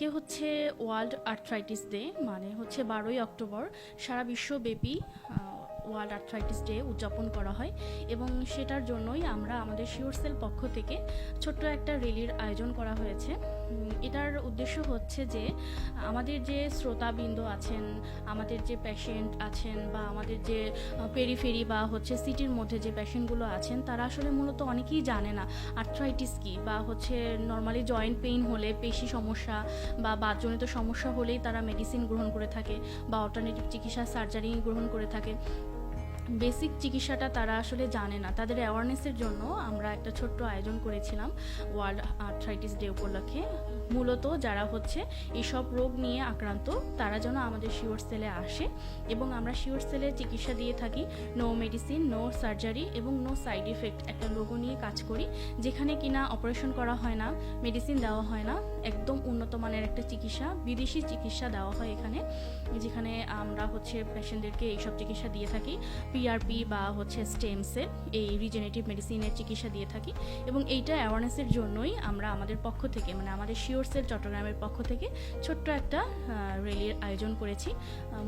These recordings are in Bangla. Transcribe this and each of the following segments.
আজকে হচ্ছে ওয়ার্ল্ড আর্থ্রাইটিস ডে মানে হচ্ছে বারোই অক্টোবর সারা বিশ্বব্যাপী ওয়ার্ল্ড আর্থ্রাইটিস ডে উদযাপন করা হয় এবং সেটার জন্যই আমরা আমাদের শিওর সেল পক্ষ থেকে ছোট্ট একটা র্যালির আয়োজন করা হয়েছে। এটার উদ্দেশ্য হচ্ছে যে আমাদের যে শ্রোতাবৃন্দ আছেন, আমাদের যে পেশেন্ট আছেন বা আমাদের যে পেরিফেরি বা হচ্ছে সিটির মধ্যে যে পেশেন্টগুলো আছেন, তারা আসলে মূলত অনেকেই জানে না আর্থ্রাইটিস কি বা হচ্ছে নর্মালি জয়েন্ট পেইন হলে পেশি সমস্যা বা বাতজনিত সমস্যা হলেই তারা মেডিসিন গ্রহণ করে থাকে বা অল্টারনেটিভ চিকিৎসা সার্জারি গ্রহণ করে থাকে। বেসিক চিকিৎসাটা তারা আসলে জানে না। তাদের অ্যাওয়ারনেসের জন্য আমরা একটা ছোট্ট আয়োজন করেছিলাম ওয়ার্ল্ড আর্থ্রাইটিস ডে উপলক্ষে। মূলত যারা হচ্ছে এইসব রোগ নিয়ে আক্রান্ত, তারা যেন আমাদের শিওর সেলে আসে এবং আমরা শিওর সেলে চিকিৎসা দিয়ে থাকি। নো মেডিসিন নো সার্জারি এবং নো সাইড এফেক্ট একটা লোগো নিয়ে কাজ করি, যেখানে কিনা অপারেশন করা হয় না মেডিসিন দেওয়া হয় না, একদম একটা চিকিৎসা বিদেশি চিকিৎসা দেওয়া হয় এখানে যেখানে আমরা হচ্ছে পেশেন্টদেরকে এইসব চিকিৎসা দিয়ে থাকি পিআরপি বা হচ্ছে স্টেমসে এই রিজেনেটিভ মেডিসিনের চিকিৎসা দিয়ে থাকি। এবং এইটা অ্যাওয়ারনেসের জন্যই আমরা আমাদের পক্ষ থেকে মানে আমাদের শিওর সেল চট্টগ্রামের পক্ষ থেকে ছোট্ট একটা র্যালির আয়োজন করেছি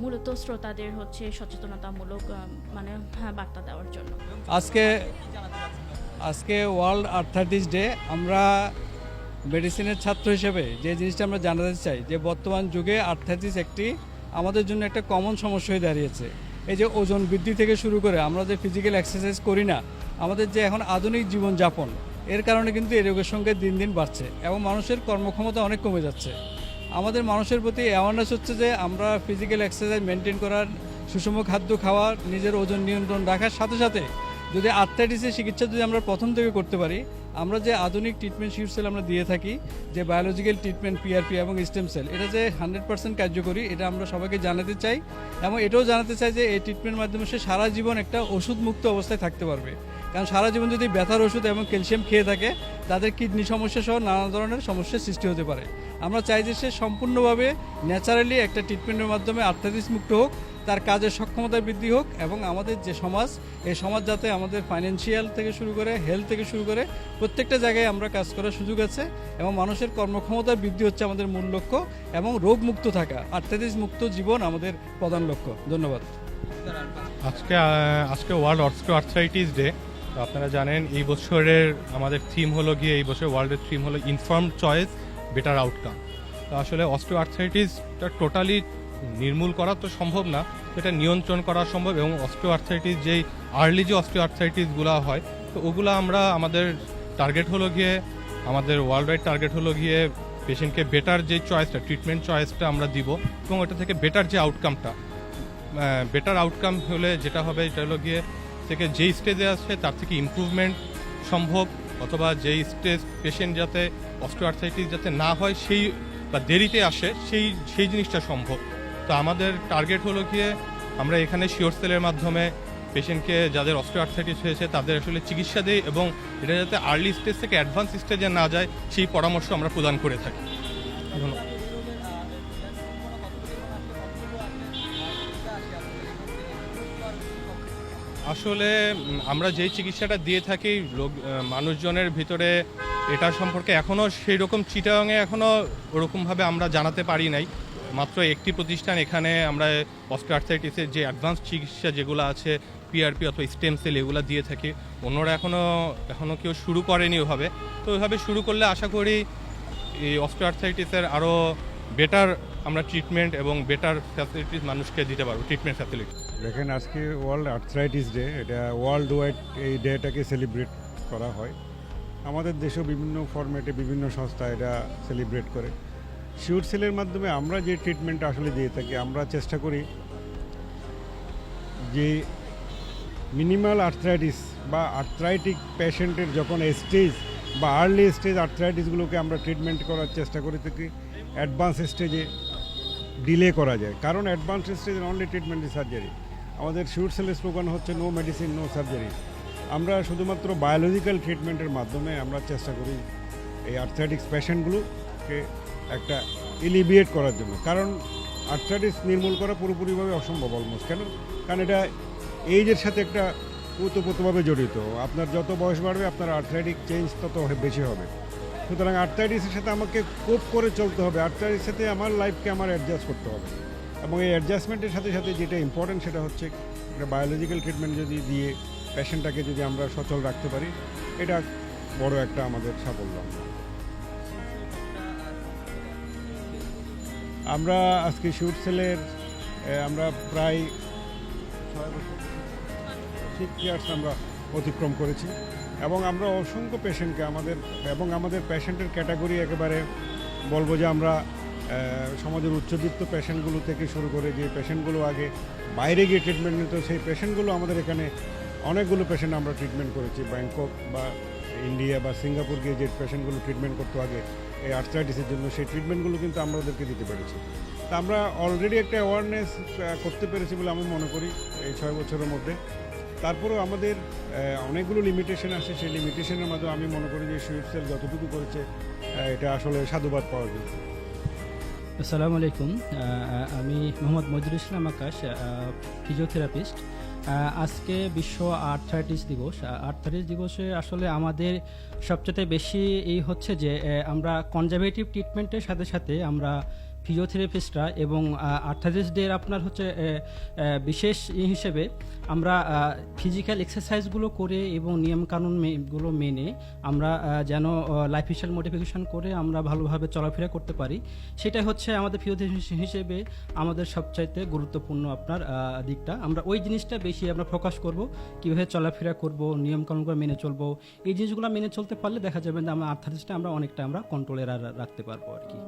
মূলত শ্রোতাদের হচ্ছে সচেতনতামূলক মানে হ্যাঁ, বার্তা দেওয়ার জন্য। আজকে আজকে ওয়ার্ল্ড আর্থাইটিস ডে আমরা মেডিসিনের ছাত্র হিসেবে যে জিনিসটা আমরা জানাতে চাই, যে বর্তমান যুগে আর্থাইটিস একটি আমাদের জন্য একটা কমন সমস্যা হয়ে দাঁড়িয়েছে। এই যে ওজন বৃদ্ধি থেকে শুরু করে আমরা যে ফিজিক্যাল এক্সারসাইজ করি না, আমাদের যে এখন আধুনিক জীবনযাপন, এর কারণে কিন্তু এই রোগের সংখ্যা দিন দিন বাড়ছে এবং মানুষের কর্মক্ষমতা অনেক কমে যাচ্ছে। আমাদের মানুষের প্রতি অ্যাওয়ারনেস হচ্ছে যে আমরা ফিজিক্যাল এক্সারসাইজ মেনটেন করার সুষম খাদ্য খাওয়া, নিজের ওজন নিয়ন্ত্রণ রাখার সাথে সাথে যদি আর্থাইটিসের চিকিৎসা যদি আমরা প্রথম থেকে করতে পারি, আমরা যে আধুনিক ট্রিটমেন্ট শিউর সেল আমরা দিয়ে থাকি, যে বায়োলজিক্যাল ট্রিটমেন্ট পিআরপি এবং স্টেম সেল এটা যে হান্ড্রেড পার্সেন্ট কার্যকরী, এটা আমরা সবাইকে জানাতে চাই এবং এটাও জানাতে চাই যে এই ট্রিটমেন্টের মাধ্যমে সে সারা জীবন একটা ওষুধ মুক্ত অবস্থায় থাকতে পারবে। কারণ সারা জীবন যদি ব্যথার ওষুধ এবং ক্যালসিয়াম খেয়ে থাকে, তাদের কিডনি সমস্যা সহ নানা ধরনের সমস্যার সৃষ্টি হতে পারে। আমরা চাই যে সে সম্পূর্ণভাবে ন্যাচারালি একটা ট্রিটমেন্টের মাধ্যমে আর্থাইটিস মুক্ত হোক তার কাজের সক্ষমতা বৃদ্ধি হোক এবং আমাদের যে সমাজ, এই সমাজ যাতে আমাদের ফাইন্যান্সিয়াল থেকে শুরু করে হেলথ থেকে শুরু করে প্রত্যেকটা জায়গায় আমরা কাজ করার সুযোগ আছে এবং মানুষের কর্মক্ষমতা বৃদ্ধি হচ্ছে আমাদের মূল লক্ষ্য এবং রোগমুক্ত থাকা আর্থাইটিস মুক্ত জীবন আমাদের প্রধান লক্ষ্য। ধন্যবাদ। আজকে আজকে ওয়ার্ল্ড আর্থ্রাইটিস ডে আপনারা জানেন, এই বছরের আমাদের থিম হলো গিয়ে, এই বছর ওয়ার্ল্ডের থিম হলো ইনফর্ম চয়েস বেটার আউটকাম তো আসলে অস্টিও আর্থ্রাইটিসটা টোটালি নির্মূল করা তো সম্ভব না, সেটা নিয়ন্ত্রণ করা সম্ভব এবং অস্টিও আর্থাইটিস যেই আর্লি যে অস্টিও আর্থ্রাইটিসগুলো হয়, তো ওগুলো আমরা আমাদের টার্গেট হলো গিয়ে, আমাদের ওয়ার্ল্ড ওয়াইড টার্গেট হলো গিয়ে পেশেন্টকে বেটার যে চয়েসটা ট্রিটমেন্ট চয়েসটা আমরা দিব এবং ওটা থেকে বেটার যে আউটকামটা বেটার আউটকাম হলে যেটা হবে, এটা হলো গিয়ে থেকে যেই স্টেজে আসছে তার থেকে ইমপ্রুভমেন্ট সম্ভব অথবা যেই স্টেজ পেশেন্ট যাতে অস্টিওআর্থাইটিস যাতে না হয়, সেই বা দেরিতে আসে, সেই সেই জিনিসটা সম্ভব। তো আমাদের টার্গেট হলো গিয়ে আমরা এখানে শিওর সেলের মাধ্যমে পেশেন্টকে যাদের অস্টিওআর্থাইটিস হয়েছে তাদের আসলে চিকিৎসা দিই এবং এটা যাতে আর্লি স্টেজ থেকে অ্যাডভান্স স্টেজে না যায় সেই পরামর্শ আমরা প্রদান করে থাকি। আসলে আমরা যেই চিকিৎসাটা দিয়ে থাকি লোক মানুষজনের ভিতরে এটা সম্পর্কে এখনও সেই রকম চিটাংয়ে এখনও ওরকমভাবে আমরা জানাতে পারি নাই। মাত্র একটি প্রতিষ্ঠান এখানে আমরা অস্টিওআর্থাইটিসের যে অ্যাডভান্স চিকিৎসা যেগুলো আছে, পিআরপি অথবা স্টেম সেল এগুলো দিয়ে থাকি, অন্যরা এখনও এখনও কেউ শুরু করেনি ওভাবে। তো ওইভাবে শুরু করলে আশা করি এই অস্টিওআর্থাইটিসের আরও বেটার আমরা ট্রিটমেন্ট এবং বেটার ফ্যাসিলিটিস মানুষকে দিতে পারব, ট্রিটমেন্ট ফ্যাসিলিটি। দেখেন আজকে ওয়ার্ল্ড আর্থরাইটিস ডে, এটা ওয়ার্ল্ড ওয়াইড এই ডেটাকে সেলিব্রেট করা হয়। আমাদের দেশেও বিভিন্ন ফরম্যাটে বিভিন্ন সংস্থা এটা সেলিব্রেট করে। শিওর সেলের মাধ্যমে আমরা যে ট্রিটমেন্টটা আসলে দিয়ে থাকি, আমরা চেষ্টা করি যে মিনিমাল আর্থ্রাইটিস বা আর্থ্রাইটিক পেশেন্টের যখন স্টেজ বা আর্লি স্টেজ আর্থ্রাইটিসগুলোকে আমরা ট্রিটমেন্ট করার চেষ্টা করে থাকি অ্যাডভান্স স্টেজে ডিলে করা যায়। কারণ অ্যাডভান্স স্টেজের অনলি ট্রিটমেন্ট সার্জারি আমাদের শিউর সেলের স্লোগান হচ্ছে নো মেডিসিন নো সার্জারি আমরা শুধুমাত্র বায়োলজিক্যাল ট্রিটমেন্টের মাধ্যমে আমরা চেষ্টা করি এই আর্থ্রাইটিক্স পেশেন্টগুলোকে একটা এলিভিয়েট করার জন্য। কারণ আর্থ্রাইটিস নির্মূল করা পুরোপুরিভাবে অসম্ভব অলমোস্ট কেন? কারণ এটা এইজের সাথে একটা ওতপ্রোতভাবে জড়িত। আপনার যত বয়স বাড়বে, আপনার আর্থ্রাইটিক চেঞ্জ তত বেশি হবে। সুতরাং আর্থাইটিসের সাথে আমাকে কোপ করে চলতে হবে। আর্থাইটিসের সাথে আমার লাইফকে আমার অ্যাডজাস্ট করতে হবে। এবং এই অ্যাডজাস্টমেন্টের সাথে সাথে যেটা ইম্পর্টেন্ট সেটা হচ্ছে একটা বায়োলজিক্যাল ট্রিটমেন্ট যদি দিয়ে পেশেন্টটাকে যদি আমরা সচল রাখতে পারি, এটা বড় একটা আমাদের সাফল্য। আমরা আজকে শুট সেলের আমরা প্রায় ছয় বছর সিক্স ইয়ার্স আমরা অতিক্রম করেছি। এবং আমরা অসংখ্য পেশেন্টকে আমাদের, এবং আমাদের পেশেন্টের ক্যাটাগরি একেবারে বলব যে আমরা সমাজের উচ্চবিত্ত পেশেন্টগুলো থেকে শুরু করে যে পেশেন্টগুলো আগে বাইরে গিয়ে ট্রিটমেন্ট নিত, সেই পেশেন্টগুলো আমাদের এখানে অনেকগুলো পেশেন্ট আমরা ট্রিটমেন্ট করেছি। ব্যাংকক বা ইন্ডিয়া বা সিঙ্গাপুর গিয়ে যে পেশেন্টগুলো ট্রিটমেন্ট করতো আগে, এই আর্থ্রাইটিসের জন্য সেই ট্রিটমেন্টগুলো কিন্তু আমরা ওদেরকে দিতে পেরেছি। তা আমরা অলরেডি একটা অ্যাওয়ারনেস করতে পেরেছি বলে আমি মনে করি এই ছয় বছরের মধ্যে। তারপরেও আমাদের অনেকগুলো লিমিটেশন আছে। সেই লিমিটেশনের মাধ্যমে আমি মনে করি যে সুইট সেল যতটুকু করেছে এটা আসলে সাধুবাদ পাওয়ার যোগ্য আসসালামু আলাইকুম। আমি মোহাম্মদ মজরুল ইসলাম আকাশ ফিজিওথেরাপিস্ট। আজকে বিশ্ব আর্থারাইটিস দিবস। আর্থারাইটিস দিবসে আসলে আমাদের সবচেয়ে বেশি এই হচ্ছে যে আমরা কনজারভেটিভ ট্রিটমেন্টের সাথে সাথে আমরা ফিজিওথেরাপিস্টরা এবং আর্থারাইটিস ডের আপনার হচ্ছে বিশেষ হিসেবে আমরা ফিজিক্যাল এক্সারসাইজগুলো করে এবং নিয়মকানুনগুলো মেনে আমরা যেন লাইফ স্টাইল মডিফিকেশন করে আমরা ভালোভাবে চলাফেরা করতে পারি। সেটাই হচ্ছে আমাদের ফিজিওথেরাপি হিসেবে আমাদের সবচাইতে গুরুত্বপূর্ণ আপনার দিকটা। আমরা ওই জিনিসটা বেশি আমরা ফোকাস করব, কীভাবে চলাফেরা করব নিয়মকানুনগুলো মেনে চলবো। এই জিনিসগুলো মেনে চলতে পারলে দেখা যাবে যে আমরা আর্থারাইটিসটা আমরা অনেকটা আমরা কন্ট্রোলে রাখতে পারব আর কি।